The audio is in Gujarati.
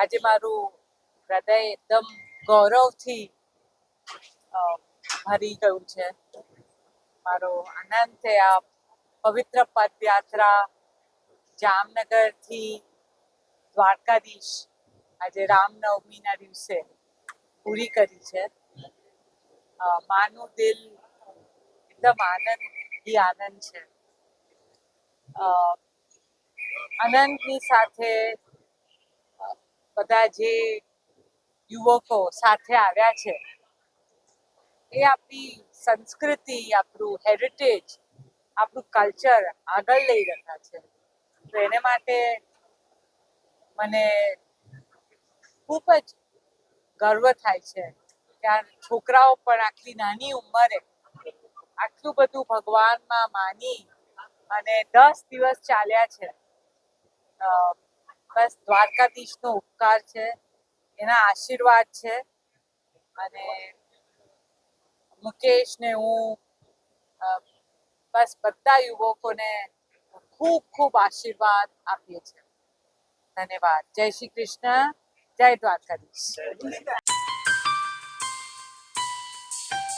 આજે મારું હૃદય એકદમ ગૌરવથી ભરી ગયું છે. મારો આનંદ છે આ પવિત્ર પદયાત્રા જામનગરથી દ્વારકાધીશ આજે રામનવમીના દિવસે પૂરી કરી છે. માનું દિલ એકદમ આનંદથી આનંદ છે. આનંદની સાથે બધા જે યુવકો સાથે આવ્યા છે, એ આપણી સંસ્કૃતિ, આપણું હેરિટેજ આપણું કલ્ચર આગળ લઈ રહ્યા છે. તો એને માટે મને ખૂબ જ ગર્વ થાય છે ત્યાં છોકરાઓ પણ આટલી નાની ઉંમરે આટલું બધું ભગવાનમાં માની અને દસ દિવસ ચાલ્યા છે. બસ દ્વારકાધીશનો ઉપકાર છે, એના આશીર્વાદ છે અને મુકેશ ને હું બસ બધા યુવકોને ખૂબ ખૂબ આશીર્વાદ આપીએ છીએ. ધન્યવાદ. જય શ્રી કૃષ્ણ. જય દ્વારકાધીશ.